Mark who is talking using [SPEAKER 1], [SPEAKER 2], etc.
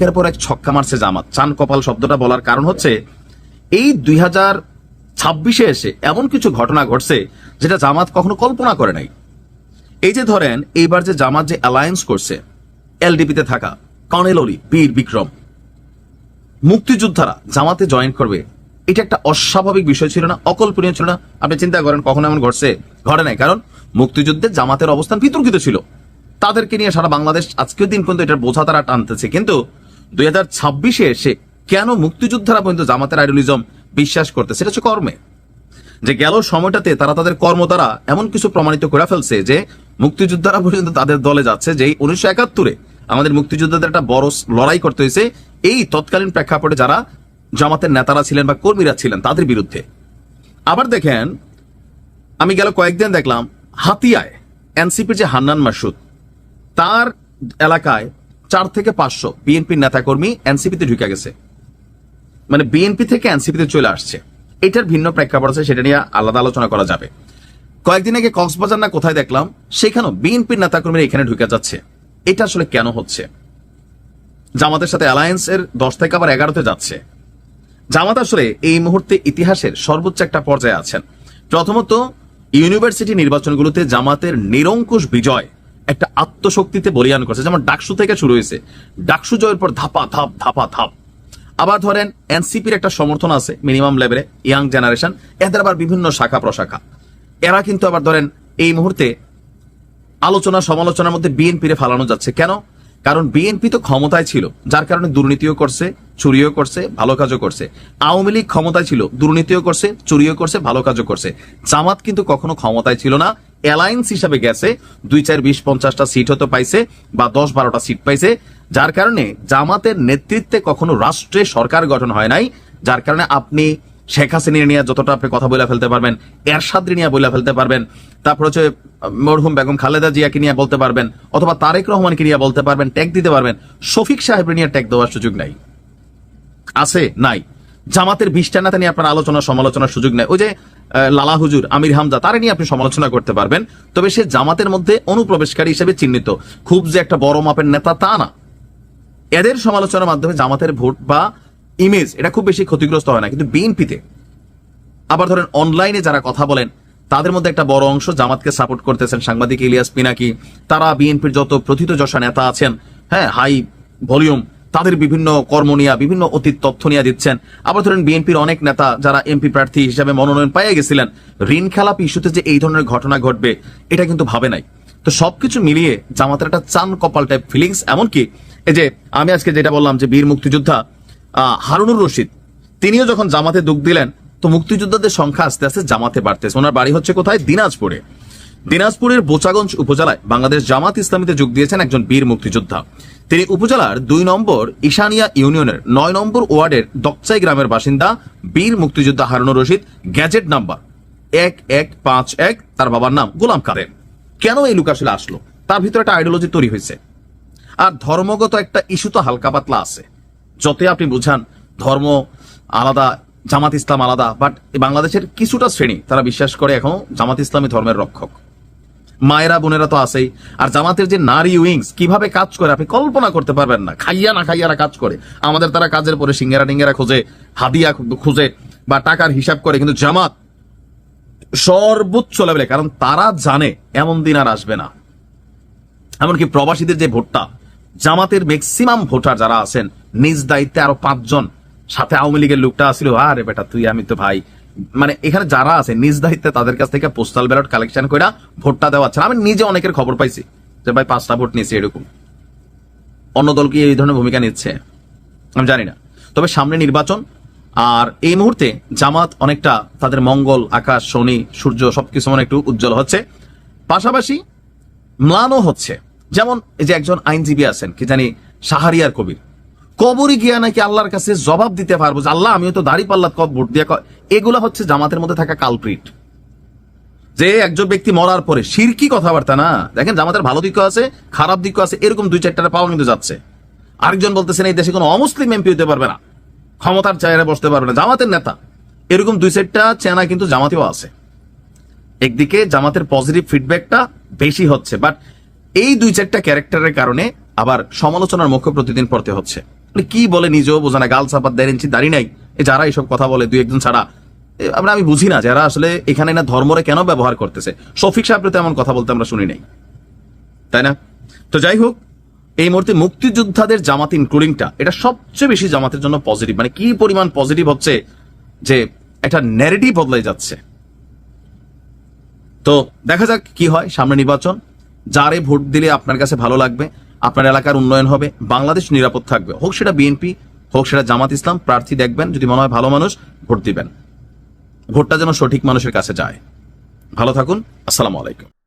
[SPEAKER 1] একের পর এক ছক্কা মারছে জামাত। চান কপাল শব্দটা বলার কারণ হচ্ছে, এই দুই হাজার ছাব্বিশে এসে এমন কিছু ঘটনা ঘটছে যেটা জামাত কখনো কল্পনা করে নাই। এই যে ধরেন, এইবার যে জামাত যে অ্যালায়েন্স করছে এলডিপিতে থাকা কর্নেল বীর বিক্রম। মুক্তিযোদ্ধারা জামাতে জয়েন করবে, এটা একটা অস্বাভাবিক বিষয় ছিল না, অকল্পনীয় ছিল না। আপনি চিন্তা করেন, কখনো এমন ঘটছে? ঘটে নাই। কারণ মুক্তিযুদ্ধে জামাতের অবস্থান বিতর্কিত ছিল। তাদেরকে নিয়ে সারা বাংলাদেশ আজকের দিন পর্যন্ত এটার বোঝা তারা টানতেছে। কিন্তু দুই হাজার ছাব্বিশে এসে কেন মুক্তিযোদ্ধারা পর্যন্ত জামাতের আইডলিজম বিশ্বাস করতে? সেটা হচ্ছে কর্মে। যে গেল সময়টাতে তারা তাদের কর্ম দ্বারা এমন কিছু প্রমাণিত করে ফেলছে যে মুক্তিযোদ্ধারা পর্যন্ত তাদের দলে যাচ্ছে যে উনিশশো একাত্তরে আমাদের মুক্তিযোদ্ধাদের একটা বড় লড়াই করতে হয়েছে, এই তৎকালীন প্রেক্ষাপটে যারা জামাতের নেতারা ছিলেন বা কর্মীরা ছিলেন তাদের বিরুদ্ধে। আবার দেখেন, আমি গেল কয়েকদিন দেখলাম হাতিয়ায়, এনসিপির যে হান্নান মাসুদ, তার এলাকায় চার থেকে পাঁচশো বিএনপির নেতাকর্মী এনসিপিতে ঢুকে গেছে। মানে বিএনপি থেকে এনসিপিতে চলে আসছে। এটার ভিন্ন প্রেক্ষাপট আছে, সেটা নিয়ে আলাদা আলোচনা করা যাবে। কয়েকদিন আগে কক্সবাজার না কোথায় দেখলাম, সেখানেও বিএনপির নেতাকর্মীরা এখানে ঢুকে যাচ্ছে। এটা আসলে কেন হচ্ছে? জামাতের সাথে অ্যালায়েন্সের দশ থেকে আবার এগারোতে যাচ্ছে। জামাত আসলে এই মুহূর্তে ইতিহাসের সর্বোচ্চ একটা পর্যায়ে আছেন। প্রথমত, ইউনিভার্সিটি নির্বাচনগুলোতে জামাতের নিরঙ্কুশ বিজয় একটা আত্মশক্তিতে বলিয়ান করছে। যেমন ডাকসু থেকে শুরু হয়েছে। ডাকসু জয়ের পর ধাপা, ধাপ ধাপা, ধাপ। আবার ধরেন এনসিপির একটা সমর্থন আছে মিনিমাম লেভেলে, ইয়াং জেনারেশন। এদের আবার বিভিন্ন শাখা প্রশাখা। এরা কিন্তু আবার ধরেন এই মুহূর্তে আলোচনা, সমালোচনার মধ্যে বিএনপিরে ফালানো যাচ্ছে। কেন? কারণ বিএনপি তো ক্ষমতায় ছিল, যার কারণে দুর্নীতিও করছে, চুরিও করছে, ভালো কাজও করছে। আওয়ামী লীগ ক্ষমতায় ছিল, দুর্নীতিও করছে, চুরিও করছে, ভালো কাজও করছে। জামাত কিন্তু কখনো ক্ষমতায় ছিল না। অ্যালায়েন্স হিসাবে গেছে, দুই চার বিশ পঞ্চাশটা সিট হতে পাইছে বা দশ বারোটা সিট পাইছে। যার কারণে জামাতের নেতৃত্বে কখনো রাষ্ট্রে সরকার গঠন হয় নাই। যার কারণে আপনি শেখ হাসিনা নিয়ে যতটা আপনি কথা বলে ফেলতে পারবেন, এরশাদ নিয়ে বলে ফেলতে পারবেন, তারপর হচ্ছে মরহুম বেগম খালেদা জিয়াকে নিয়ে বলতে পারবেন, অথবা তারেক রহমানকে নিয়ে বলতে পারবেন, ট্যাগ দিতে পারবেন। শফিক সাহেব নিয়ে ট্যাগ দেওয়ার সুযোগ নাই। আছে? নাই। জামাতের বিশটা নিয়ে আপনার আলোচনা, সমালোচনার সুযোগ নেই। ওই যে লালা হুজুর, আমির হামজা, তারা নিয়ে আপনি সমালোচনা করতে পারবেন। তবে সে জামাতের মধ্যে অনুপ্রবেশকারী হিসেবে চিহ্নিত। খুব যে একটা বড় মাপের নেতা তা না। এদের সমালোচনার মাধ্যমে জামাতের ভোট বা ইমেজ এটা খুব বেশি ক্ষতিগ্রস্ত হয় না। কিন্তু বিএনপিতে, আবার ধরেন অনলাইনে যারা কথা বলেন, তাদের মধ্যে একটা বড় অংশ জামাতকে সাপোর্ট করতেছেন। সাংবাদিক ইলিয়াস পিনাকি, তারা বিএনপির যত প্রথিত যশা নেতা আছেন হ্যাঁ হাই ভলিউম তাদের বিভিন্ন কর্ম নিয়ে, বিভিন্ন অতীত তথ্য নিয়ে দিচ্ছেন। আবার ধরেন বিএনপির অনেক নেতা যারা এমপি প্রার্থী হিসেবে মনোনয়ন পেয়ে গেছিলেন, ঋণ খেলাপ ইস্যুতে যে এই ধরনের ঘটনা ঘটবে, এটা কিন্তু ভাবে নাই। তো সবকিছু মিলিয়ে জামাতের একটা চান কপাল টাইপ ফিলিংস এমনকি এই যে আমি আজকে যেটা বললাম যে বীর মুক্তিযোদ্ধা হারুনুর রশিদ, তিনিও যখন জামাতে দুঃখ দিলেন, তো মুক্তিযোদ্ধাদের সংখ্যা আস্তে আস্তে জামাতে বাড়তেছে। ওনার বাড়ি হচ্ছে কোথায়? দিনাজপুরে। দিনাজপুরের বোচাগঞ্জ উপজেলায় বাংলাদেশ জামাত ইসলামীতে যোগ দিয়েছেন একজন বীর মুক্তিযোদ্ধা। তিনি উপজেলার দুই নম্বর ঈশানিয়া ইউনিয়নের নয় নম্বর ওয়ার্ডের দকচাই গ্রামের বাসিন্দা, বীর মুক্তিযোদ্ধা হারুনুর রশিদ, গ্যাজেট নাম্বার এক এক পাঁচ এক, তার বাবার নাম গোলাম কাদের। কেন এই লুক আসলে? আসলো তার ভিতরে একটা আইডিওলজি তৈরি হয়েছে। আর ধর্মগত একটা ইস্যু তো হালকা পাতলা আছে। যতই আপনি বুঝান, ধর্ম আলাদা, জামাত ইসলাম আলাদা বাট বাংলাদেশের কিছুটা শ্রেণি তারা বিশ্বাস করে এখনও জামাত ইসলামী ধর্মের রক্ষক। মায়েরা, বোনেরা তো আছেই। আর জামাতের যে নারী উইংস, কীভাবে কাজ করে আপনি কল্পনা করতে পারবেন না। খাইয়া না খাইয়ারা কাজ করে। আমাদের তারা কাজের পরে সিঙ্গেরা টিঙ্গেরা খোঁজে, হাদিয়া খুঁজে বা টাকার হিসাব করে। কিন্তু জামাত সর্বোচ্চ লেভেলে কারণ তারা জানে, এমন দিন আর আসবে না। এমনকি প্রবাসীদের যে ভোটটা, জামাতের ম্যাক্সিমাম ভোটার যারা আছেন, নিজ দায়িত্বে আরও পাঁচজন, সাথে আওয়ামী লীগের লোকটা আসছিল আরে বেটা, তুই, আমি তো ভাই মানে এখানে যারা আছে, নিজ দায়িত্বে তাদের কাছ থেকে পোস্টাল ব্যালট কালেকশন করে ভোটটা দেওয়া দেওয়াচ্ছে আমি নিজে অনেকের খবর পাইছি যে, ভাই, পাঁচটা ভোট নিয়েছে এরকম। অন্য দল কি এই ধরনের ভূমিকা নিচ্ছে? আমি জানি না। তবে সামনে নির্বাচন, আর এই মুহূর্তে জামাত অনেকটা তাদের মঙ্গল, আকাশ, শনি, সূর্য সবকিছু মানে একটু উজ্জ্বল হচ্ছে। পাশাপাশি ম্লানও হচ্ছে। যেমন এই যে একজন আইনজীবী আছেন, কি জানি সাহারিয়ার কবির। কবরই গিয়া নাকি আল্লাহর কাছে জবাব দিতে পারব যে, আল্লাহ, আমিও তো দাড়ি পাল্লাত কব ভোট দিয়া ক-" এগুলো হচ্ছে জামাতের মধ্যে থাকা কালপ্রিট যে একজন ব্যক্তি মরার পরে সিরকি কথাবার্তা না। দেখেন, জামাতের ভালো দিকও আছে, খারাপ দিকও আছে, এরকম দুই চারটা পাওয়া কিন্তু যাচ্ছে। আরেকজন বলতেছেন এই দেশে কোনো অমুসলিম এমপি হতে পারবে না। ক্ষমতার চেয়ারে বসতে পারবে না, জামাতের নেতা। এরকম দুই চারটা চেনা কিন্তু জামাতেও আছে। একদিকে জামাতের পজিটিভ ফিডব্যাকটা বেশি হচ্ছে বাট এই দুই চারটা ক্যারেক্টারের কারণে আবার সমালোচনার মুখে প্রতিদিন পড়তে হচ্ছে। বলে কি বলে নিজেও বোঝে না গাল চাপাত দেড় ইঞ্চি দাঁড়ি নাই? যারা এইসব কথা বলে, দুই একজন ছাড়া আমরা আমি বুঝি না যারা আসলে এখানে না ধর্মরে কেন ব্যবহার করতেছে। শফিক সাহেবের তো এমন কথা বলতে আমরা শুনি নাই। তাই না? তো যাই হোক, এই মুহূর্তে মুক্তিযোদ্ধাদের জামাত ইনক্লুডিংটা এটা সবচেয়ে বেশি জামাতের জন্য পজিটিভ মানে কি পরিমাণ পজিটিভ হচ্ছে যে একটা ন্যারেটিভ বদলে যাচ্ছে। তো দেখা যাক কি হয় সামনে নির্বাচন। যারে ভোট দিলে আপনার কাছে ভালো লাগবে আপনার এলাকার উন্নয়ন হবে, বাংলাদেশ নিরাপদ থাকবে। হোক সেটা বিএনপি হোক সেটা জামাত ইসলাম, প্রার্থী দেখবেন, যদি মনে হয় ভালো মানুষ, ভোট দিবেন। ভোটটা যেন সঠিক মানুষের কাছে যায়। ভালো থাকুন, আসসালামু আলাইকুম।